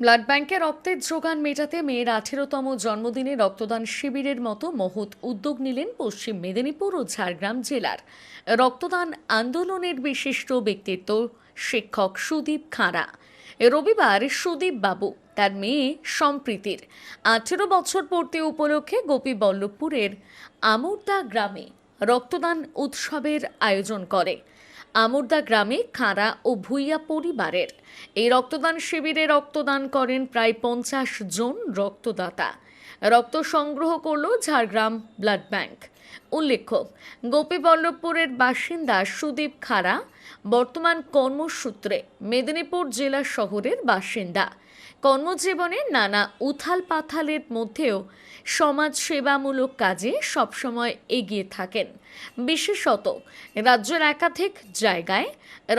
Blood ব্যাংকে রক্তের যোগান মেটাতে মেয়ের আঠেরোতম জন্মদিনে রক্তদান শিবিরের মতো মহৎ উদ্যোগ নিলেন পশ্চিম মেদিনীপুর ও ঝাড়গ্রাম জেলার। রক্তদান আন্দোলনের বিশিষ্ট ব্যক্তিত্ব শিক্ষক সুদীপ খাঁড়া। রবিবার সুদীপ বাবু, তার মেয়ে সম্প্রীতির, আঠেরো বছর পূর্তি উপলক্ষে গোপীবল্লভপুরের আমুরদা গ্রামে রক্তদান উৎসবের আয়োজন করে। আমুরদা গ্রামে খাঁড়া ও ভুইয়া পরিবারের। এই রক্তদান শিবিরে রক্তদান করেন প্রায় পঞ্চাশ জন রক্তদাতা। রক্ত সংগ্রহ করল ঝাড়গ্রাম ব্লাড ব্যাংক। উল্লেখ্য, গোপীবল্লভপুরের বাসিন্দা সুদীপ খাড়া বর্তমান কর্মসূত্রে মেদিনীপুর জেলা শহরের বাসিন্দা। কর্মজীবনে নানা উথাল পাথালের মধ্যেও সমাজ সেবামূলক কাজে সবসময় এগিয়ে থাকেন। বিশেষত রাজ্যের একাধিক জায়গায়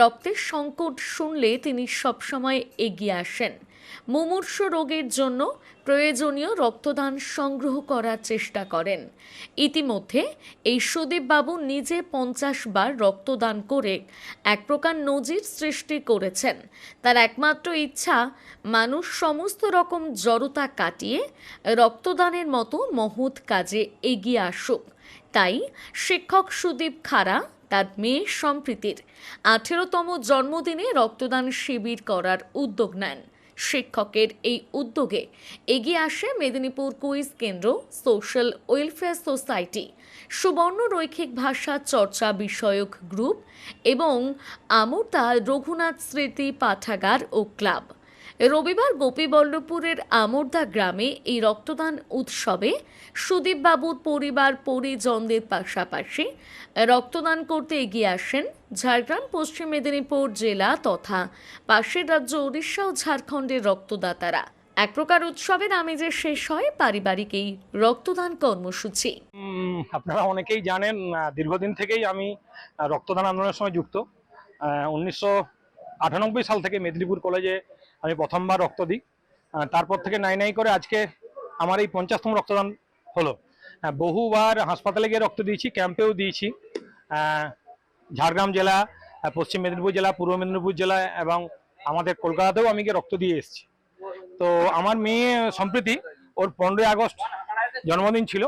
রক্তের সংকট শুনলে তিনি সবসময় এগিয়ে আসেন। মুমূর্ষ রোগের জন্য প্রয়োজনীয় রক্তদান সংগ্রহ করার চেষ্টা করেন। ইতিমধ্যে এই সুদীপবাবু নিজে পঞ্চাশ বার রক্তদান করে এক প্রকার নজির সৃষ্টি করেছেন। তার একমাত্র ইচ্ছা, মানুষ সমস্ত রকম জড়তা কাটিয়ে রক্তদানের মতো মহৎ কাজে এগিয়ে আসুক। তাই শিক্ষক সুদীপ খাড়া, তার মেয়ে সম্প্রীতির আঠেরোতম জন্মদিনে রক্তদান শিবির করার উদ্যোগ নেন। শিক্ষকের এই উদ্যোগে এগিয়ে আসে মেদিনীপুর কুইজ কেন্দ্র, সোশ্যাল ওয়েলফেয়ার সোসাইটি, সুবর্ণ রৈখিক ভাষা চর্চা বিষয়ক গ্রুপ এবং আমরতা রঘুনাথ স্মৃতি পাঠাগার ও ক্লাব। রবিবার গোপীবল্লভপুরের আমরদা গ্রামে এই রক্তদান উৎসবে সুদীপবাবুর পরিবার পরিজনদের পাশাপাশি রক্তদান করতে এগিয়ে আসেন ঝাড়গ্রাম, পশ্চিম মেদিনীপুর জেলা তথা পাশের রাজ্য উড়িষ্যা ও ঝাড়খণ্ডের রক্তদাতারা। এক প্রকার উৎসবের আমেজে শেষ হয় পারিবারিক এই রক্তদান কর্মসূচি। আপনারা অনেকেই জানেন দীর্ঘদিন থেকেই আমি রক্তদান আন্দোলনের সময় যুক্ত। উনিশশো আটানব্বই সাল থেকে মেদিনীপুর কলেজে আমি প্রথমবার রক্ত দিই। তারপর থেকে নাই নাই করে আজকে আমার এই পঞ্চাশতম রক্তদান হলো। আহ, বহুবার হাসপাতালে গিয়ে রক্ত দিয়েছি ক্যাম্পেও দিয়েছি। ঝাড়গ্রাম জেলা পশ্চিম মেদিনীপুর জেলা পূর্ব মেদিনীপুর জেলা এবং আমাদের কলকাতাতেও আমি গিয়ে রক্ত দিয়ে এসেছি। তো আমার মেয়ে সম্প্রীতি ওর পনেরোই আগস্ট জন্মদিন ছিল।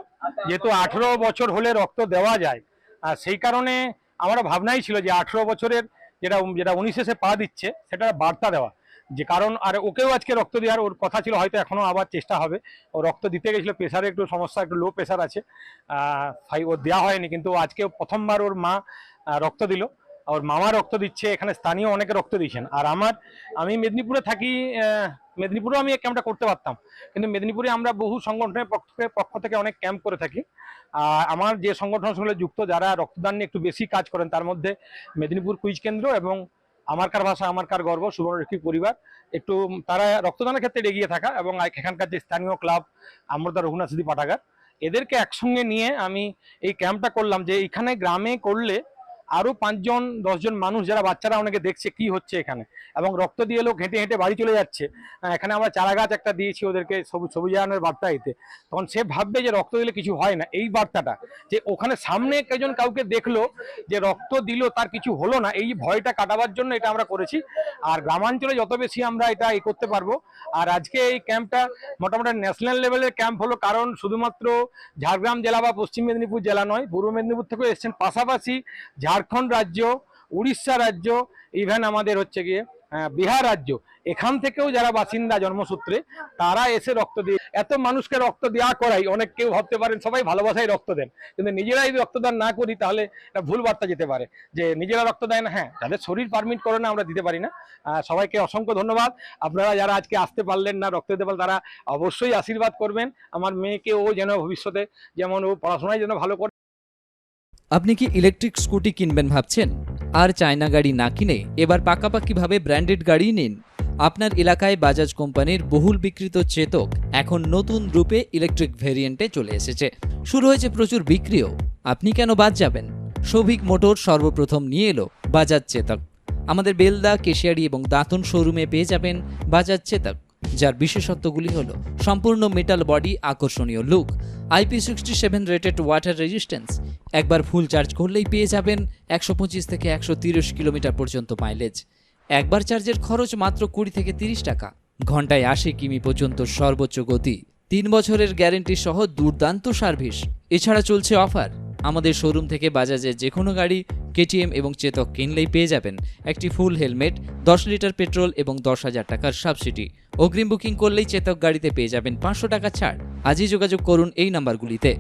যেহেতু আঠেরো বছর হলে রক্ত দেওয়া যায় আর সেই কারণে আমার ভাবনাই ছিল যে আঠেরো বছরের যেটা যেটা উনিশে সে পা দিচ্ছে সেটা বার্তা দেওয়া। যে কারণ, আর ওকেও আজকে রক্ত দেওয়ার ওর কথা ছিল, হয়তো এখনও আবার চেষ্টা হবে। ও রক্ত দিতে গেছিল প্রেশারে একটু সমস্যা, একটু লো প্রেশার আছে। তাই ও দেওয়া হয়নি, কিন্তু আজকে প্রথমবার ওর মা রক্ত দিল। ওর মামা রক্ত দিচ্ছে, এখানে স্থানীয় অনেকে রক্ত দিচ্ছেন আর আমার, আমি মেদিনীপুরে থাকি মেদিনীপুরেও আমি ক্যাম্পটা করতে পারতাম। কিন্তু মেদিনীপুরে আমরা বহু সংগঠনের পক্ষ পক্ষ থেকে অনেক ক্যাম্প করে থাকি। আর আমার যে সংগঠনের সঙ্গে যুক্ত, যারা রক্তদান নিয়ে একটু বেশি কাজ করেন, তার মধ্যে মেদিনীপুর কুইজ কেন্দ্র এবং আমার কার ভাষা, আমার কার গর্ব, সুবর্ণরক্ষী পরিবার। একটু তারা রক্তদানের ক্ষেত্রে এগিয়ে থাকা এবং এখানকার যে স্থানীয় ক্লাব, আমরদা রঘুনাথ সিদ্ধি পাঠাগার এদেরকে একসঙ্গে নিয়ে আমি এই ক্যাম্পটা করলাম যে এখানে গ্রামে করলে আরও পাঁচজন, দশজন মানুষ যারা বাচ্চারা অনেকে দেখছে কি হচ্ছে এখানে। এবং রক্ত দিয়ে লোক হেঁটে হেঁটে বাড়ি চলে যাচ্ছে। এখানে আমরা চারা গাছ একটা দিয়েছি ওদেরকে সবুজ সবুজায়নের বার্তা এতে। তখন সে ভাববে যে রক্ত দিলে কিছু হয় না। এই বার্তাটা যে ওখানে সামনে একজন কাউকে দেখল যে রক্ত দিল তার কিছু হলো না, এই ভয়টা কাটাবার জন্য এটা আমরা করেছি। আর গ্রামাঞ্চলে যত বেশি আমরা এটা এই করতে পারব। আর আজকে এই ক্যাম্পটা মোটামুটি ন্যাশনাল লেভেলের ক্যাম্প হলো, কারণ শুধুমাত্র ঝাড়গ্রাম জেলা বা পশ্চিম মেদিনীপুর জেলা নয়, পূর্ব মেদিনীপুর থেকেও এসেছেন। পাশাপাশি ঝাড়খণ্ড রাজ্য, উড়িষ্যা রাজ্য ইভেন আমাদের হচ্ছে গিয়ে বিহার রাজ্য, এখান থেকেও যারা বাসিন্দা জন্মসূত্রে, তারা এসে রক্ত দিয়ে, এত মানুষকে রক্ত দেওয়া করাই, অনেক কেউ ভাবতে পারেন সবাই ভালোবাসায় রক্ত দেন, কিন্তু নিজেরাই যদি রক্তদান না করি তাহলে একটা ভুল বার্তা যেতে পারে, যে নিজেরা রক্ত দেয় না হ্যাঁ তাদের শরীর পারমিট করে না, আমরা দিতে পারি না সবাইকে অসংখ্য ধন্যবাদ, আপনারা যারা আজকে আসতে পারলেন না রক্ত দিতে পারলেন, তারা অবশ্যই আশীর্বাদ করবেন, আমার মেয়েকে ও যেন ভবিষ্যতে, যেমন ও পড়াশোনায় যেন ভালো করে আপনি কি ইলেকট্রিক স্কুটি কিনবেন ভাবছেন? আর চায়না গাড়ি না কিনে এবার পাকাপাকিভাবে ব্র্যান্ডেড গাড়ি নিন। আপনার এলাকায় বাজাজ কোম্পানির বহুল বিক্রিত চেতক এখন নতুন রূপে ইলেকট্রিক ভেরিয়েন্টে চলে এসেছে। শুরু হয়েছে প্রচুর বিক্রিও। আপনি কেন বাদ যাবেন? সৌভিক মোটর সর্বপ্রথম নিয়ে এলো বাজাজ চেতক। আমাদের বেলদা, কেশিয়ারি এবং দাঁতন শোরুমে পেয়ে যাবেন বাজাজ চেতক, যার বিশেষত্বগুলি হল সম্পূর্ণ মেটাল বডি আকর্ষণীয় look IP sixty seven rated water resistance একবার ফুল চার্জ করলেই পেয়ে যাবেন একশো পঁচিশ থেকে একশো তিরিশ কিলোমিটার পর্যন্ত মাইলেজ। একবার চার্জের খরচ মাত্র কুড়ি থেকে তিরিশ টাকা। ঘন্টায় আশি কিমি পর্যন্ত সর্বোচ্চ গতি। তিন বছরের গ্যারেন্টি সহ দুর্দান্ত সার্ভিস। এছাড়া চলছে অফার। আমাদের শোরুম থেকে বাজাজের যে কোনো গাড়ি কেটিএম এবং চেতক কিনলেই পেয়ে যাবেন একটি ফুল হেলমেট, দশ লিটার পেট্রোল এবং দশ হাজার টাকার সাবসিডি। অগ্রিম বুকিং করলেই চেতক গাড়িতে পেয়ে যাবেন পাঁচশো টাকা ছাড়। আজই যোগাযোগ করুন এই নাম্বারগুলিতে।